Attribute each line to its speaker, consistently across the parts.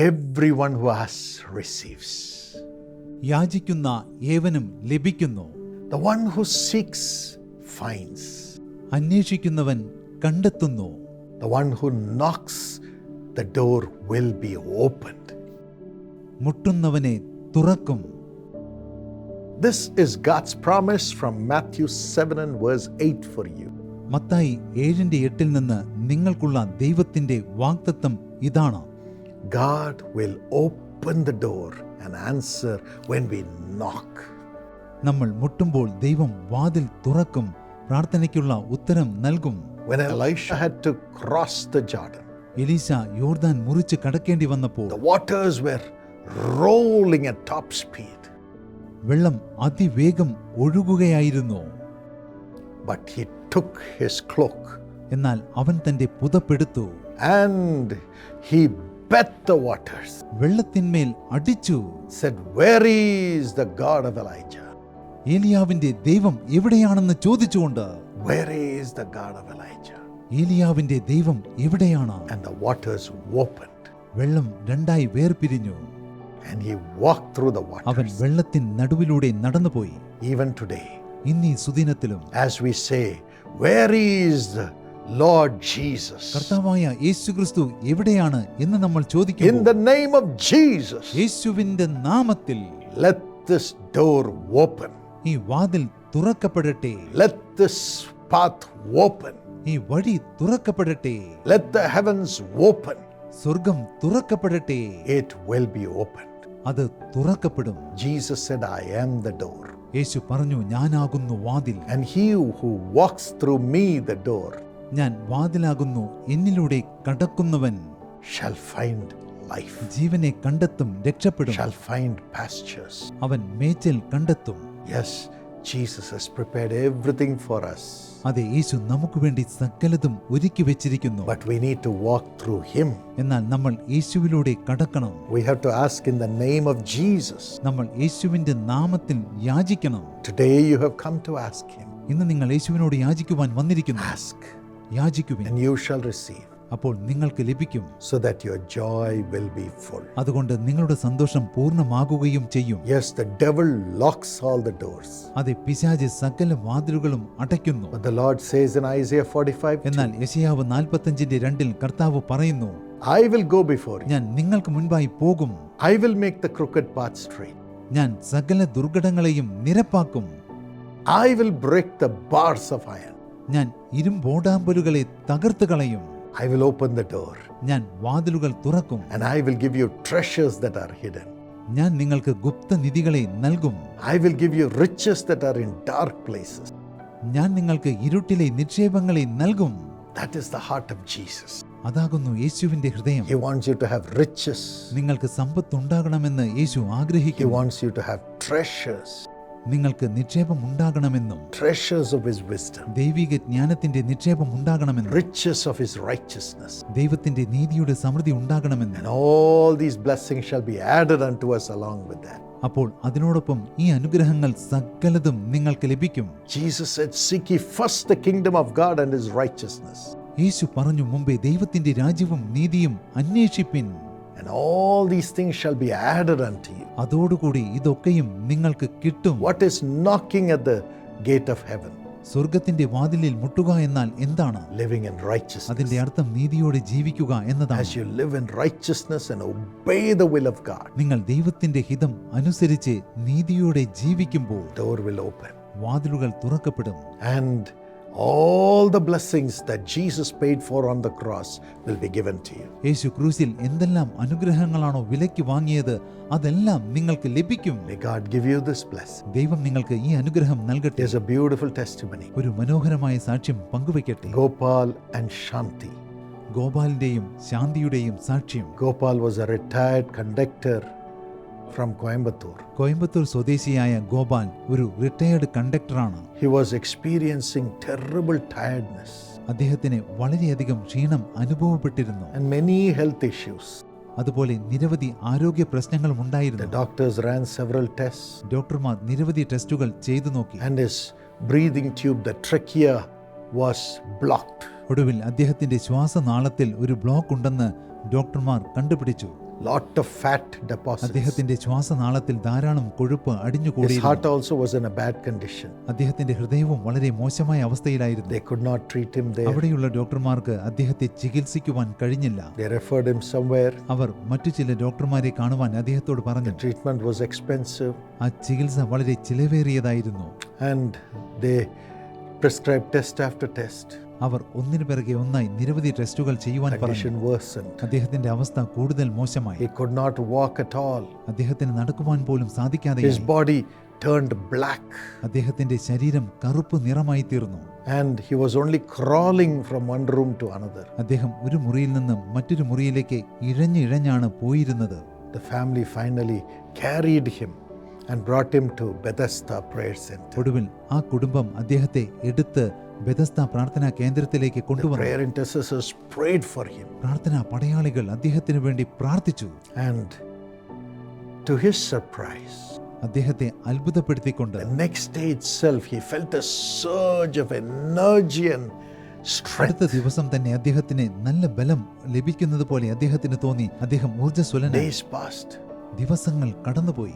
Speaker 1: Everyone who asks receives.
Speaker 2: യാചിക്കുന്ന ഏവനും ലഭിക്കുന്നു
Speaker 1: The one who seeks finds.
Speaker 2: അന്വേഷിക്കുന്നവൻ കണ്ടെത്തുന്നു
Speaker 1: The one who knocks, the door will be opened.
Speaker 2: മുട്ടുന്നവനെ തുറക്കും
Speaker 1: This is God's promise from Matthew 7 and verse 8 for you.
Speaker 2: Mathai ഏഴിന്റെ എട്ടിൽ നിന്ന് നിങ്ങൾക്കുള്ള ദൈവത്തിന്റെ വാഗ്ദത്തം ഇതാണ്
Speaker 1: God will open the door and answer when we knock.
Speaker 2: നമ്മൾ മുട്ടുമ്പോൾ ദൈവം വാതിൽ തുറക്കും പ്രാർത്ഥനയ്ക്കുള്ള ഉത്തരം നൽകും
Speaker 1: When Elisha had to cross the Jordan,
Speaker 2: എലീശ യോർദാൻ മുറിച്ച് കടക്കേണ്ടി വന്നപ്പോൾ
Speaker 1: the waters were rolling at top speed,
Speaker 2: വെള്ളം അതിവേഗം ഒഴുകുകയായിരുന്നു
Speaker 1: but he took his cloak
Speaker 2: എന്നാൽ അവൻ തന്റെ പുതപ്പെടുത്തു
Speaker 1: and he bet the waters,
Speaker 2: വെള്ളത്തിന്മേൽ അടിച്ചു
Speaker 1: said, Where is the God of Elijah?
Speaker 2: ഏലിയാവിന്റെ ദൈവം എവിടെയാണെന്ന് ചോദിച്ചുകൊണ്ട്
Speaker 1: Where is the God of Elijah?
Speaker 2: ഏലിയാവിന്റെ ദൈവം എവിടെയാണ്
Speaker 1: And the waters opened,
Speaker 2: വെള്ളം രണ്ടായി വേർപിരിഞ്ഞു
Speaker 1: and he walked through the
Speaker 2: അവൻ
Speaker 1: waters.
Speaker 2: വെള്ളത്തിൻ നടുവിലൂടെ നടന്നുപോയി
Speaker 1: Even today,
Speaker 2: ഇന്നീ സുദിനത്തിലും
Speaker 1: as we say, Where is the Lord Jesus?
Speaker 2: കർത്താവായ യേശുക്രിസ്തു എവിടെയാണ് എന്ന് നമ്മൾ
Speaker 1: In
Speaker 2: ചോദിക്കുന്നു
Speaker 1: the name of Jesus,
Speaker 2: യേശുവിന്റെ നാമത്തിൽ
Speaker 1: let this door open.
Speaker 2: ഈ വാതിൽ തുറക്കപ്പെടട്ടെ
Speaker 1: Let this path open.
Speaker 2: ഈ വഴി തുറക്കപ്പെടട്ടെ
Speaker 1: Let the heavens open.
Speaker 2: സ്വർഗം തുറക്കപ്പെടട്ടെ
Speaker 1: It will be opened.
Speaker 2: അത് തുറക്കപ്പെടും
Speaker 1: Jesus said, I am the door.
Speaker 2: യേശു പറഞ്ഞു ഞാനാകുന്നു വാതിൽ
Speaker 1: And he who walks through me, the door,
Speaker 2: ഞാൻ വാതിലാകുന്നു എന്നിലൂടെ കടക്കുന്നവൻ
Speaker 1: find life,
Speaker 2: ജീവനെ കണ്ടെത്തും രക്ഷപ്പെടും
Speaker 1: find pastures.
Speaker 2: അവൻ മേച്ചൽ കണ്ടെത്തും
Speaker 1: Yes, Jesus has prepared everything for us.
Speaker 2: അതെ യേശു നമുക്ക് വേണ്ടി സകലതും ഒരുക്കി വെച്ചിരിക്കുന്നു
Speaker 1: But we need to walk through him.
Speaker 2: എന്നാൽ നമ്മൾ യേശുവിലൂടെ കടക്കണം
Speaker 1: We have to ask in the name of Jesus.
Speaker 2: നമ്മൾ യേശുവിന്റെ നാമത്തിൽ യാചിക്കണം
Speaker 1: Today you have come to ask him.
Speaker 2: ഇന്ന് നിങ്ങൾ യേശുവിനോട് യാചിക്കുവാൻ വന്നിരിക്കുന്നു
Speaker 1: Ask,
Speaker 2: അപ്പോൾ നിങ്ങൾക്ക് ലഭിക്കും.
Speaker 1: So that your joy will be full
Speaker 2: അതുകൊണ്ട് നിങ്ങളുടെ സന്തോഷം പൂർണമാകുകയും ചെയ്യും.
Speaker 1: Yes the the locks all doors
Speaker 2: അതെ പിശാജ് സകല വാതിലുകളും അടയ്ക്കുന്നു.
Speaker 1: But the lord says in Isaiah 45
Speaker 2: 45-ന്റെ 2-ൽ കർത്താവ് പറയുന്നു
Speaker 1: ഐ വിൽ ഗോ ബിഫോർ
Speaker 2: ഞാൻ നിങ്ങൾക്ക് മുൻപായി പോകും.
Speaker 1: I will make the crooked path straight
Speaker 2: ഞാൻ സകല ദുർഘടങ്ങളെയും നിരപ്പാക്കും.
Speaker 1: I will break the bars of iron
Speaker 2: ഞാൻ ഇരുമ്പോടാമ്പലുകളെ തകർത്ത് കളയും
Speaker 1: I will open the door.
Speaker 2: ഞാൻ വാതിലുകൾ തുറക്കും
Speaker 1: And I will give you treasures that are hidden.
Speaker 2: ഞാൻ നിങ്ങൾക്ക് ഗുപ്തനിധികളെ നൽകും
Speaker 1: I will give you riches that are in dark places.
Speaker 2: ഞാൻ നിങ്ങൾക്ക് ഇരുട്ടിലെ നിക്ഷേപങ്ങളെ നൽകും
Speaker 1: That is the heart of Jesus.
Speaker 2: അതാകുന്നു യേശുവിന്റെ ഹൃദയം
Speaker 1: He wants you to have riches.
Speaker 2: നിങ്ങൾക്ക് സമ്പത്തുണ്ടാകണമെന്ന് യേശു
Speaker 1: He
Speaker 2: ആഗ്രഹിക്കുന്നു
Speaker 1: wants you to have treasures,
Speaker 2: നിങ്ങൾക്ക് നിക്ഷേപം ഉണ്ടാകണമെന്നും
Speaker 1: treasures of His wisdom,
Speaker 2: ദൈവിക ജ്ഞാനത്തിന്റെ നിക്ഷേപം ഉണ്ടാകണമെന്നും
Speaker 1: riches of His righteousness.
Speaker 2: ദൈവത്തിന്റെ നീതിയുടെ സമൃദ്ധി ഉണ്ടാകണമെന്നും
Speaker 1: And all these blessings shall be added unto us along with that.
Speaker 2: അപ്പോൾ അതിനോടൊപ്പം ഈ അനുഗ്രഹങ്ങൾ സകലതും നിങ്ങൾക്ക് ലഭിക്കും
Speaker 1: Jesus said, Seek ye first the kingdom of God and His righteousness,
Speaker 2: യേശു പറഞ്ഞു മുമ്പേ ദൈവത്തിന്റെ രാജ്യവും നീതിയും അന്വേഷിപ്പിൻ
Speaker 1: and all these things shall be added unto you.
Speaker 2: അതോടുകൂടി ഇതൊക്കെയും നിങ്ങൾക്ക് കിട്ടും
Speaker 1: What is knocking at the gate of heaven?
Speaker 2: സ്വർഗത്തിന്റെ വാതിലിൽ മുട്ടുക എന്നാൽ എന്താണ്
Speaker 1: Living in righteousness.
Speaker 2: അതിന്റെ അർത്ഥം നീതിയോടെ ജീവിക്കുക എന്നതാണ്
Speaker 1: As you live in righteousness and obey the will of God,
Speaker 2: നിങ്ങൾ ദൈവത്തിന്റെ ഹിതം അനുസരിച്ച് നീതിയോടെ ജീവിക്കുമ്പോൾ
Speaker 1: door will open.
Speaker 2: വാതിലുകൾ തുറക്കപ്പെടും
Speaker 1: And all the blessings that Jesus paid for on the cross will be given to you.
Speaker 2: യേശു ക്രൂസിൽ എന്തെല്ലാം അനുഗ്രഹങ്ങളാണോ വിലയ്ക്ക് വാങ്ങിയത് അതെല്ലാം നിങ്ങൾക്ക് ലഭിക്കും
Speaker 1: May God give you this blessing.
Speaker 2: ദൈവം നിങ്ങൾക്ക് ഈ അനുഗ്രഹം നൽകട്ടെ
Speaker 1: Here's a beautiful testimony.
Speaker 2: ഒരു മനോഹരമായ സാക്ഷ്യം പങ്കുവയ്ക്കട്ടെ
Speaker 1: Gopal and Shanti.
Speaker 2: ഗോപാലിന്റെയും ശാന്തിയുടെയും സാക്ഷ്യം
Speaker 1: Gopal was a retired conductor from Coimbatore
Speaker 2: Coimbatore സ്വദേശിയായ ഗോപാൽ ഒരു retired കണ്ടക്ടറാണ്
Speaker 1: he was experiencing terrible tiredness
Speaker 2: അദ്ദേഹത്തിന് വളരെയധികം ക്ഷീണം അനുഭവപ്പെട്ടിരുന്നു.
Speaker 1: And many health issues.
Speaker 2: അതുപോലെ നിരവധി ആരോഗ്യ പ്രശ്നങ്ങളും
Speaker 1: The
Speaker 2: ഉണ്ടായിരുന്നു.
Speaker 1: ഡോക്ടേഴ്സ് ran several tests,
Speaker 2: ഡോക്ടർമാർ നിരവധി ടെസ്റ്റുകൾ ചെയ്തു നോക്കി.
Speaker 1: And his breathing tube, the trachea, was blocked.
Speaker 2: ഒടുവിൽ അദ്ദേഹത്തിന്റെ ശ്വാസനാളത്തിൽ ഒരു ബ്ലോക്ക് ഉണ്ടെന്ന് ഡോക്ടർമാർ കണ്ടുപിടിച്ചു.
Speaker 1: Lot of fat deposits.
Speaker 2: അദ്ദേഹത്തിന്റെ ശ്വാസനാളത്തിൽ ധാരാളം കൊഴുപ്പ്
Speaker 1: അടിഞ്ഞുകൂടി
Speaker 2: His
Speaker 1: heart also was in a bad condition.
Speaker 2: അദ്ദേഹത്തിന്റെ ഹൃദയവും വളരെ മോശമായ അവസ്ഥയിലായിരുന്നു
Speaker 1: They could not treat him there.
Speaker 2: അവിടെയുള്ള ഡോക്ടർമാർക്ക് അദ്ദേഹത്തെ ചികിത്സിക്കുവാൻ കഴിഞ്ഞില്ല
Speaker 1: They referred him somewhere.
Speaker 2: അവർ മറ്റു ചില ഡോക്ടർമാരെ കാണുവാൻ അദ്ദേഹത്തോട് പറഞ്ഞു The
Speaker 1: Treatment was expensive
Speaker 2: ആ ചികിത്സ വളരെ ചിലവേറിയതായിരുന്നു
Speaker 1: and they prescribed test after test.
Speaker 2: അവർ ഒന്നിനു പിറകെ ഒന്നായി നിരവധി ടെസ്റ്റുകൾ ചെയ്യുവാൻ പറഞ്ഞു. അദ്ദേഹത്തിന്റെ അവസ്ഥ കൂടുതൽ മോശമായി
Speaker 1: He could not walk at all.
Speaker 2: അദ്ദേഹത്തിന് നടക്കുവാൻ പോലും
Speaker 1: body turned black
Speaker 2: അദ്ദേഹത്തിന്റെ ശരീരം കറുപ്പ് നിറമായി തീർന്നു
Speaker 1: and he was only crawling from one room to another.
Speaker 2: അദ്ദേഹം ഒരു മുറിയിൽ നിന്നും മറ്റൊരു മുറിയിലേക്ക് ഇഴഞ്ഞിഴഞ്ഞാണ് പോയിരുന്നത്
Speaker 1: Bethesda Prayer Center.
Speaker 2: ഒടുവിൽ ആ കുടുംബം അദ്ദേഹത്തെ എടുത്ത് ബെതസ്ത പ്രാർത്ഥനാ കേന്ദ്രത്തിലേക്ക് കൊണ്ടുവന്നു. പ്രാർത്ഥനാ പടയാളികൾ അദ്ദേഹത്തിന് വേണ്ടി പ്രാർത്ഥിച്ചു.
Speaker 1: ആൻഡ് ടു ഹിസ് സർപ്രൈസ്
Speaker 2: അദ്ദേഹത്തെ അത്ഭുതപ്പെടുത്തിക്കൊണ്ട്
Speaker 1: day itself, he felt a surge of energy and strength.
Speaker 2: അടുത്ത ദിവസം തന്നെ അദ്ദേഹത്തിന് നല്ല ബലം ലഭിക്കുന്നത് പോലെ അദ്ദേഹത്തിന് തോന്നി. അദ്ദേഹം
Speaker 1: ഊർജസ്വലനായി
Speaker 2: ദിവസങ്ങൾ കടന്നുപോയി.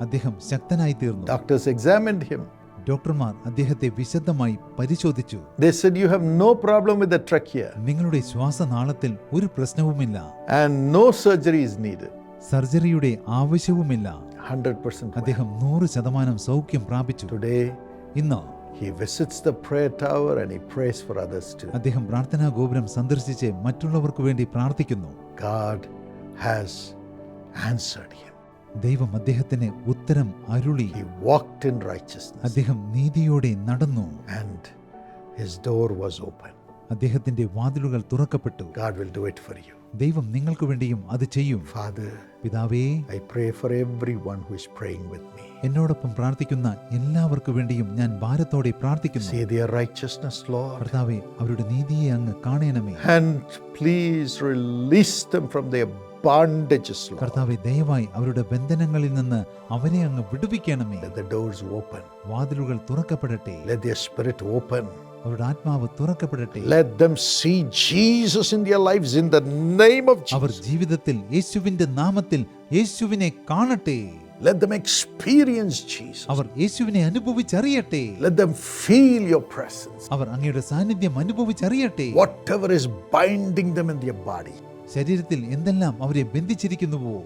Speaker 2: അദ്ദേഹം ശക്തനായി തീർന്നു.
Speaker 1: Doctors examined him.
Speaker 2: ഡോക്ടർമാർ അദ്ദേഹത്തെ വിശദമായി പരിശോധിച്ചു.
Speaker 1: You have no problem with trachea
Speaker 2: നിങ്ങളുടെ ശ്വാസനാളത്തിൽ ഒരു പ്രശ്നവുമില്ല.
Speaker 1: And no surgery is need
Speaker 2: സർജറിയുടെ ആവശ്യവുമില്ല. അദ്ദേഹം നൂറ് ശതമാനം സൗഖ്യം പ്രാപിച്ചു.
Speaker 1: ടുഡേ
Speaker 2: ഇന്ന് അദ്ദേഹം പ്രാർത്ഥനാ ഗോപുരം സന്ദർശിച്ച് മറ്റുള്ളവർക്ക് വേണ്ടി പ്രാർത്ഥിക്കുന്നു.
Speaker 1: ഗാഡ് ഹാസ് ആൻസർഡ്
Speaker 2: ദൈവം അദ്ദേഹത്തിന് ഉത്തരം അരുളി
Speaker 1: He walked in righteousness
Speaker 2: അദ്ദേഹം നീതിയോടെ നടന്നു
Speaker 1: and his door was open.
Speaker 2: അദ്ദേഹത്തിന്റെ വാതിലുകൾ തുറക്കപ്പെട്ടു
Speaker 1: God will do it for you.
Speaker 2: ദൈവം നിങ്ങൾക്ക് വേണ്ടിയും അത് ചെയ്യും
Speaker 1: Father,
Speaker 2: പിതാവേ
Speaker 1: I pray for everyone who is praying with me.
Speaker 2: എന്നോടൊപ്പം പ്രാർത്ഥിക്കുന്ന എല്ലാവർക്കു വേണ്ടിയും ഞാൻ ഭാരത്തോടെ പ്രാർത്ഥിക്കുന്നു
Speaker 1: See their righteousness, Lord,
Speaker 2: കർത്താവെ അവരുടെ നീതിയെ അങ്ങ് കാണണമേ
Speaker 1: and please release them from their bondages, Lord.
Speaker 2: കർത്താവെ ദയവായി അവരുടെ ബന്ധനങ്ങളിൽ നിന്ന് അവരെ അങ്ങ് വിടുവിക്കണമേ
Speaker 1: Let the doors open.
Speaker 2: വാതിലുകൾ തുറക്കപ്പെടട്ടെ
Speaker 1: Let their spirit open.
Speaker 2: അവരുടെ ആത്മാവ് തുറക്കപ്പെടട്ടെ
Speaker 1: Let them see Jesus in their lives in the name of Jesus.
Speaker 2: അവർ ജീവിതത്തിൽ യേശുവിന്റെ നാമത്തിൽ യേശുവിനെ കാണട്ടെ
Speaker 1: Let them experience Jesus.
Speaker 2: അവർ യേശുവിനെ അനുഭവിച്ചറിയട്ടെ
Speaker 1: Let them feel your presence.
Speaker 2: അവർ അങ്ങയുടെ സാന്നിധ്യം അനുഭവിച്ചറിയട്ടെ
Speaker 1: Whatever is binding them in their body,
Speaker 2: ശരീരത്തിൽ എന്തെല്ലാം അവരെ ബന്ധിച്ചിരിക്കുന്നുവോ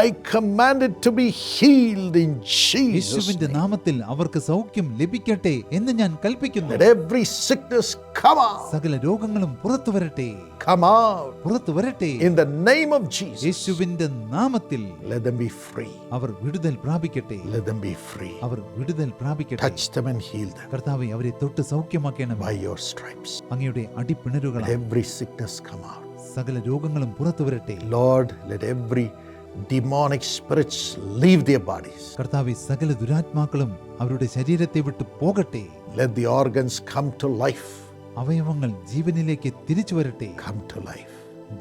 Speaker 1: I command to to be healed in Jesus.
Speaker 2: യേശുവിന്റെ. നാമത്തിൽ അവർക്ക് സൗഖ്യം ലഭിക്കട്ടെ എന്ന് ഞാൻ കൽപ്പിക്കുന്നു
Speaker 1: എവറി every sickness ഔട്ട്.
Speaker 2: സകല രോഗങ്ങളും പുറത്തു വരട്ടെ
Speaker 1: കം out
Speaker 2: പുറത്തു വരട്ടെ
Speaker 1: in the name of Jesus
Speaker 2: യേശുവിന്റെ നാമത്തിൽ
Speaker 1: ലെറ്റ് them be free.
Speaker 2: അവർ വിടുതൽ പ്രാപിക്കട്ടെ
Speaker 1: ലെറ്റ് them be free.
Speaker 2: അവർ വിടുതൽ പ്രാപിക്കട്ടെ
Speaker 1: touch them and heal them
Speaker 2: കർത്താവേ അവരെ തൊട്ട് സൗഖ്യമാക്കണമേ
Speaker 1: ബൈ യുവർ സ്ട്രൈപ്സ്
Speaker 2: അങ്ങയുടെ
Speaker 1: അടിപിണരുകളാൽ every sickness come come out.
Speaker 2: സകല രോഗങ്ങളും പുറത്തു വരട്ടെ
Speaker 1: Lord, let every demonic spirits leave their bodies.
Speaker 2: കർത്താവെ സകല ദുരാത്മാക്കളും അവരുടെ ശരീരത്തെ വിട്ട് പോകട്ടെ
Speaker 1: Let the organs come to life.
Speaker 2: അവയവങ്ങൾ ജീവനിലേക്ക് തിരിച്ചു വരട്ടെ
Speaker 1: Come to life.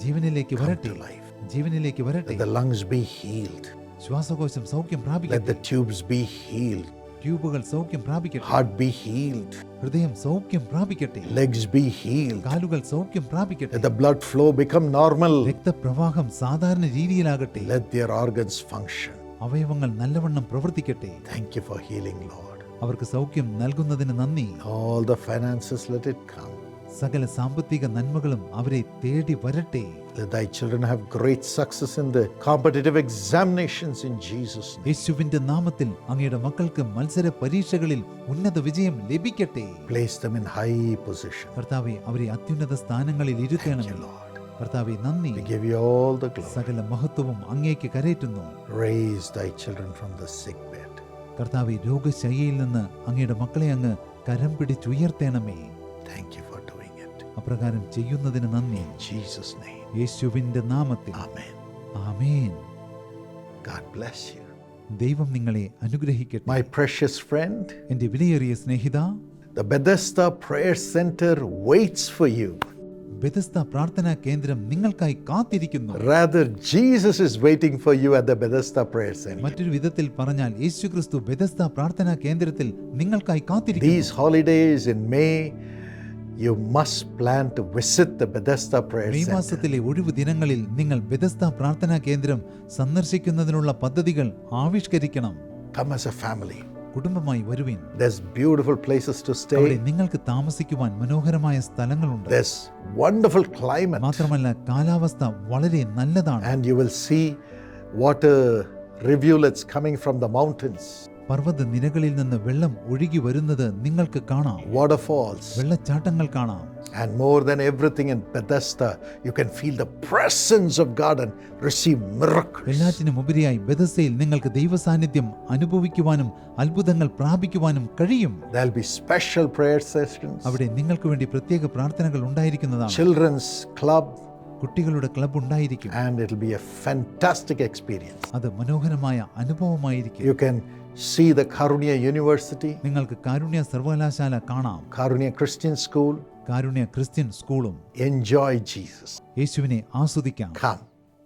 Speaker 2: ജീവനിലേക്ക് വരട്ടെ
Speaker 1: to
Speaker 2: ജീവനിലേക്ക് വരട്ടെ
Speaker 1: the lungs be healed.
Speaker 2: ശ്വാസകോശം സൗഖ്യം
Speaker 1: Let
Speaker 2: പ്രാപിക്കട്ടെ
Speaker 1: the tubes be healed.
Speaker 2: ട്യൂബുകൾ സൗഖ്യം പ്രാപിക്കട്ടെ
Speaker 1: Heart be healed.
Speaker 2: ഹൃദയം സൗഖ്യം പ്രാപിക്കട്ടെ
Speaker 1: Legs be healed.
Speaker 2: കാലുകൾ സൗഖ്യം പ്രാപിക്കട്ടെ
Speaker 1: the blood flow become normal.
Speaker 2: രക്തപ്രവാഹം സാധാരണ രീതിയിലാകട്ടെ
Speaker 1: Let their organs function.
Speaker 2: അവയവങ്ങൾ നല്ലവണ്ണം പ്രവർത്തിക്കട്ടെ
Speaker 1: Thank you for healing, Lord.
Speaker 2: അവർക്ക് സൗഖ്യം നൽകുന്നതിന് നന്ദി
Speaker 1: All the finances, let it come.
Speaker 2: സകല സാമ്പത്തിക നന്മകളും അവരെ തേടി വരട്ടെ
Speaker 1: Let thy children have great success in the competitive examinations in Jesus' name.
Speaker 2: യേശുവിന്റെ നാമത്തിൽ അങ്ങയുടെ മക്കൾക്ക് മത്സര പരീക്ഷകളിൽ ഉന്നത വിജയം ലഭിക്കട്ടെ
Speaker 1: Place them in high position.
Speaker 2: കർത്താവെ അവരെ അത്യുന്നത സ്ഥാനങ്ങളിൽ
Speaker 1: Thank
Speaker 2: ഇരുത്തണമേ
Speaker 1: Lord.
Speaker 2: കർത്താവെ നന്ദി
Speaker 1: We give you all the glory.
Speaker 2: സകല മഹത്വവും അങ്ങേക്ക് കരയറ്റുന്നു
Speaker 1: Raise thy children from the sick bed.
Speaker 2: കർത്താവെ രോഗശയ്യയിൽ നിന്ന് അങ്ങയുടെ മക്കളെ അങ്ങ് കരം പിടിച്ചുയർത്തേണമേ
Speaker 1: Thank you.
Speaker 2: അപ്രകാരം ചെയ്യുന്നതിന് നന്ദി
Speaker 1: name.
Speaker 2: യേശുവിന്റെ നാമത്തിൽ
Speaker 1: Amen.
Speaker 2: Amen
Speaker 1: God bless you.
Speaker 2: ദൈവം നിങ്ങളെ അനുഗ്രഹിക്കട്ടെ
Speaker 1: My precious friend,
Speaker 2: എന്റെ വിലയേറിയ സ്നേഹിത
Speaker 1: the Bethesda Prayer Center waits for you.
Speaker 2: ബെതസ്ത പ്രാർത്ഥനാ കേന്ദ്രം നിങ്ങൾക്കായി കാത്തിരിക്കുന്നു
Speaker 1: Rather, Jesus is waiting for you at the Bethesda Prayer Center.
Speaker 2: മറ്റൊരു വിധത്തിൽ പറഞ്ഞാൽ യേശുക്രിസ്തു ബെതസ്ത പ്രാർത്ഥനാ കേന്ദ്രത്തിൽ നിങ്ങൾക്കായി കാത്തിരിക്കുന്നു
Speaker 1: These holidays in May, you must plan to visit the Bethesda Prayer
Speaker 2: May
Speaker 1: Center.
Speaker 2: മാസത്തിലെ ഒഴിവു ദിനങ്ങളിൽ നിങ്ങൾ ബെദസ്ത പ്രാർത്ഥനാ കേന്ദ്രം സന്ദർശിക്കുന്നതിനുള്ള പദ്ധതികൾ ആവിഷ്കരിക്കണം
Speaker 1: Come as a family.
Speaker 2: കുടുംബമായി വരുവിൻ
Speaker 1: There's beautiful places to
Speaker 2: അവിടെ
Speaker 1: stay.
Speaker 2: നിങ്ങൾക്ക് താമസിക്കുവാൻ മനോഹരമായ സ്ഥലങ്ങളുണ്ട്
Speaker 1: There's wonderful climate.
Speaker 2: മാത്രമല്ല കാലാവസ്ഥ വളരെ നല്ലതാണ്
Speaker 1: And you will see water rivulets coming from the mountains,
Speaker 2: പർവത നിരകളിൽ നിന്ന് വെള്ളം ഒഴുകി വരുന്നത് നിങ്ങൾക്ക് കാണാം.
Speaker 1: Waterfalls.
Speaker 2: വെള്ളച്ചാട്ടങ്ങൾ കാണാം.
Speaker 1: And more than everything in Bethesda, you can feel the presence of God and receive miracles.
Speaker 2: എല്ലാറ്റിനും ഉപരിയായി ബെദസ്സയിൽ നിങ്ങൾക്ക് ദൈവസാന്നിധ്യം അനുഭവിക്കുവാനും അത്ഭുതങ്ങൾ പ്രാപിക്കുവാനും കഴിയും.
Speaker 1: There'll be special prayer sessions,
Speaker 2: അവിടെ നിങ്ങൾക്ക് വേണ്ടി പ്രത്യേക പ്രാർത്ഥനകൾ ഉണ്ടായിരിക്കുന്നതാണ്.
Speaker 1: Children's club,
Speaker 2: കുട്ടികളുടെ ക്ലബ് ഉണ്ടായിരിക്കും.
Speaker 1: And it be a fantastic experience
Speaker 2: അത് മനോഹരമായ അനുഭവമായിരിക്കും.
Speaker 1: You can see the Karunya University,
Speaker 2: നിങ്ങൾക്ക് കാരുണ്യ സർവകലാശാല കാണാം
Speaker 1: Karunya Christian School.
Speaker 2: Karunya Christian സ്കൂളും
Speaker 1: Enjoy Jesus.
Speaker 2: യേശുവിനെ ആസ്വദിക്കാം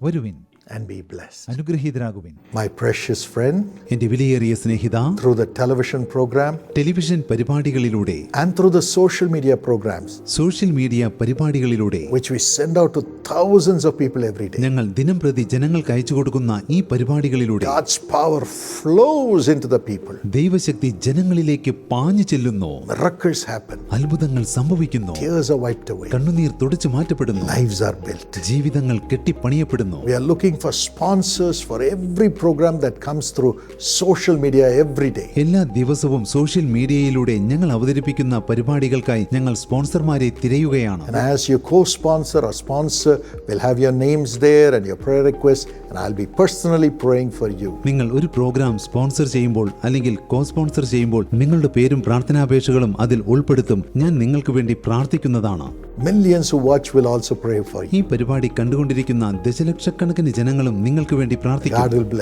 Speaker 2: വരുവിൻ
Speaker 1: and be blessed.
Speaker 2: അനുഗ്രഹീതരാകുവിൻ
Speaker 1: My precious friend,
Speaker 2: എന്റെ വിലയേറിയ സ്നേഹിത
Speaker 1: through the television program
Speaker 2: television പരിപാടികളിലൂടെ
Speaker 1: and through the social media programs,
Speaker 2: social media പരിപാടികളിലൂടെ
Speaker 1: which we send out to thousands of people every day,
Speaker 2: ഞങ്ങൾ ദിനം പ്രതി ജനങ്ങൾക്ക് അയച്ചു കൊടുക്കുന്ന ഈ പരിപാടികളിലൂടെ
Speaker 1: God's power flows into the people.
Speaker 2: ദൈവശക്തി ജനങ്ങളിലേക്ക് പാഞ്ഞു ചെല്ലുന്നു
Speaker 1: Miracles happen,
Speaker 2: അത്ഭുതങ്ങൾ സംഭവിക്കുന്നു
Speaker 1: tears are wiped away,
Speaker 2: കണ്ണുനീർ തുടച്ചു മാറ്റപ്പെടുന്നു
Speaker 1: lives are built.
Speaker 2: ജീവിതങ്ങൾ കെട്ടിപ്പണിയപ്പെടുന്നു
Speaker 1: We are looking for sponsors for every program that comes through social media every day.
Speaker 2: എല്ലാ ദിവസവും സോഷ്യൽ മീഡിയയിലൂടെ ഞങ്ങൾ അവതരിപ്പിക്കുന്ന പരിപാടികൾക്കായി ഞങ്ങൾ സ്പോൺസർമാരെ തിരയുകയാണ്
Speaker 1: And as you co sponsor or sponsor, we'll have your names there and your prayer requests, and I'll be personally praying for you.
Speaker 2: നിങ്ങൾ ഒരു programme sponsor ചെയ്യുമ്പോൾ അല്ലെങ്കിൽ കോ സ്പോൺസർ ചെയ്യുമ്പോൾ നിങ്ങളുടെ പേരും പ്രാർത്ഥനാപേക്ഷകളും അതിൽ ഉൾപ്പെടുത്തും ഞാൻ നിങ്ങൾക്ക് വേണ്ടി പ്രാർത്ഥിക്കുന്നതാണ്
Speaker 1: Millions who watch will also pray for you.
Speaker 2: ഈ പരിപാടി കണ്ടുകൊണ്ടിരിക്കുന്ന ദശലക്ഷക്കണക്കിന് ജനങ്ങളും നിങ്ങൾക്ക് വേണ്ടി പ്രാർത്ഥിക്കും.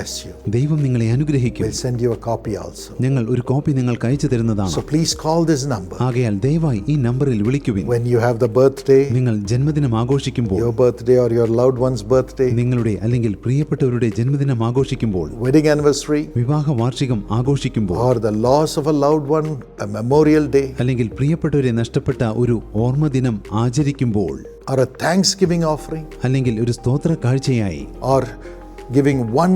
Speaker 2: ദൈവം നിങ്ങളെ അനുഗ്രഹിക്കും. ഞങ്ങൾ ഒരു കോപ്പി നിങ്ങൾക്ക് അയച്ചു തരുന്നതാണ്. ആകയാൽ ദയവായി ഈ നമ്പറിൽ വിളിക്കുവിൻ. നിങ്ങൾ ജന്മദിനം ആഘോഷിക്കുമ്പോൾ നിങ്ങളുടെ അല്ലെങ്കിൽ പ്രിയപ്പെട്ടവരുടെ ജന്മദിനം ആഘോഷിക്കുമ്പോൾ
Speaker 1: വെഡിംഗ് ആനിവേഴ്സറി
Speaker 2: വിവാഹ വാർഷികം ആഘോഷിക്കുമ്പോൾ
Speaker 1: or the loss of a loved one memorial day
Speaker 2: അല്ലെങ്കിൽ പ്രിയപ്പെട്ടവരെ നഷ്ടപ്പെട്ട ഒരു ഓർമ്മ ദിനം ആചരിക്കുമ്പോൾ
Speaker 1: or a Thanksgiving offering,
Speaker 2: അല്ലെങ്കിൽ ഒരു സ്തോത്ര കാഴ്ചയായി
Speaker 1: or giving one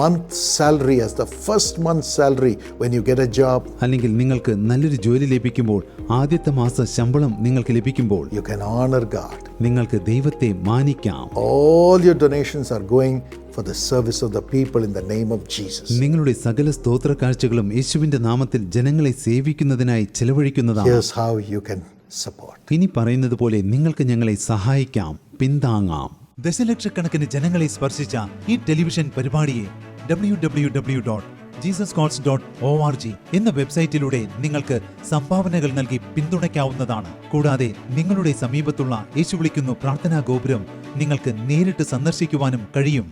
Speaker 1: month salary as the first month salary when you get a job,
Speaker 2: അല്ലെങ്കിൽ നിങ്ങൾക്ക് നല്ലൊരു ജോലി ലഭിക്കുമ്പോൾ ആദ്യത്തെ മാസ ശമ്പളം നിങ്ങൾക്ക് ലഭിക്കുമ്പോൾ
Speaker 1: you can honor God.
Speaker 2: നിങ്ങൾക്ക് ദൈവത്തെ മാനിക്കാം
Speaker 1: All your donations are going for the service of the people in the name of Jesus.
Speaker 2: നിങ്ങളുടെ സകല സ്തോത്ര കാഴ്ചകളും യേശുവിന്റെ നാമത്തിൽ ജനങ്ങളെ സേവിക്കുന്നതിനായി ചെലവഴിക്കുന്നതാണ്
Speaker 1: Here's how you can support.
Speaker 2: ഇനി പറയുന്നത് പോലെ നിങ്ങൾക്ക് ഞങ്ങളെ സഹായിക്കാം പിന്താങ്ങാം ദശലക്ഷക്കണക്കിന് ജനങ്ങളെ സ്പർശിച്ച ഈ ടെലിവിഷൻ പരിപാടിയെ W W W dot Jesus calls dot O R G എന്ന വെബ്സൈറ്റിലൂടെ നിങ്ങൾക്ക് സംഭാവനകൾ നൽകി പിന്തുണയ്ക്കാവുന്നതാണ്. കൂടാതെ നിങ്ങളുടെ സമീപത്തുള്ള യേശു വിളിക്കുന്നു പ്രാർത്ഥനാ ഗോപുരം നിങ്ങൾക്ക് നേരിട്ട് സന്ദർശിക്കുവാനും കഴിയും.